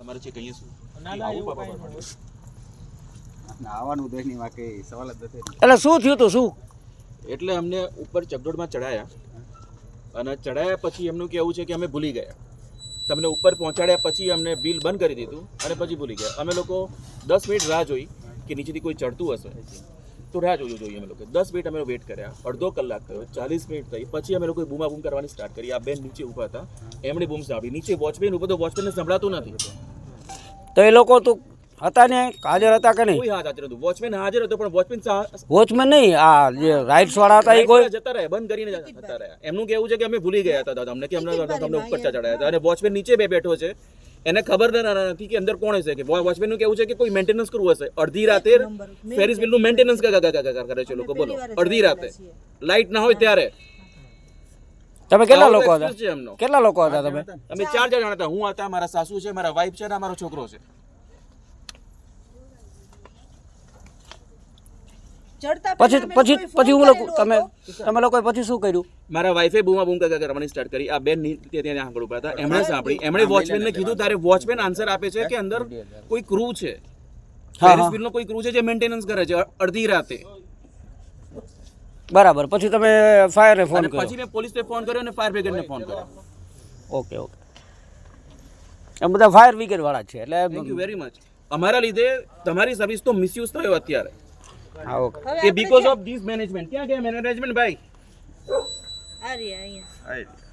તમારે છે કહીએ શું? ના એ ના આવું એવું પાપા કાંઈ પાપા. નથી. ના આવવાનું તો એની માં સવાલ જ નથી એટલે શું થયું તું શું? એટલે અમને ઉપર ચકડોળમાં ચડાયા અને ચડાયા પછી એમનું કહેવું છે કે અમે ભૂલી ગયા. તમને ઉપર પહોંચાડ્યા પછી અમને બિલ બંધ કરી દીધું અને પછી ભૂલી ગયા. અમે લોકો દસ મિનિટ રાહ જોઈ કે નીચેથી કોઈ ચડતું હશે. તો રાહ જોયું જોઈએ અમે લોકો. દસ મિનિટ અમે વેટ કર્યા. અડધો કલાક થયો ચાલીસ મિનિટ થઈ. પછી અમે લોકોએ બૂમા બૂમ કરવાની સ્ટાર્ટ કરી. આ બેન નીચે ઊભા હતા. એમણે બૂમ સાંભળી. નીચે વોચમેન ઊભો તો વોચમેનને સંભળાતું નથી. તો એ લોકો તું હતા ને હાજર હતા કે નહીં હાજર હતું વોચમેન હાજર હતો પણ વોચમેન વોચમેન નહીં આ જે રાઇટ્સ વાળા હતા એ કોઈ જતા રહ્યા બંધ કરીને જતા રહ્યા એમનું કેવું છે કે અમે ભૂલી ગયા હતા દાદા અમને કે અમને તમને ઉપર ચડાયા હતા અને વોચમેન નીચે બે બેઠો છે એને ખબર ન- ન- નથી કે અંદર કોણ હશે કે વોચમેનનું કેવું છે કે કોઈ મેન્ટેનન્સ કરવું હશે અડધી રાતે ફેરિસ બિલનું મેન્ટેનન્સ કરે છે લોકો બોલો અડધી રાતે લાઇટ ના હોય ત્યારે તમે કેટલા લોકો હતા? કેટલા લોકો હતા તમે? અમે ચાર જણા હતા. હું હતા મારા સાસુ છે મારા વાઈફ છે અને મારો છોકરો છે. પછી અમે પછી પછી હું લોકો તમે તમે લોકોએ પછી શું કર્યું? મારા વાઈફે બૂમા બૂમ કાકા કરવાની સ્ટાર્ટ કરી. આ બેન ત્યાં આગળ ઊભા હતા. એમણે સાંભળી. એમણે વોચમેનને કીધું તારે વોચમેન આન્સર આપે છે કે અંદર કોઈ ક્રૂ છે? કોઈ ક્રૂ છે જે મેન્ટેનન્સ કરે છે અડધી રાતે? બરાબર. પછી તમે ફાયરને ફોન કર્યો. પછી મેં પોલીસને ફોન કર્યો અને ફાયર બ્રિગેડને ફોન કર્યો. Okay okay. એમ બધા ફાયર બ્રિગેડ વાળા છે એટલે થેન્ક યુ વેરી મચ અમારા લીધે તમારી સર્વિસ તો મિસયુઝ થયો અત્યારે. હા ઓકે. એ બીકોઝ ઓફ ધીસ મેનેજમેન્ટ ક્યાં ગયા મેનેજમેન્ટ ભાઈ? આ રહ્યા અહીંયા.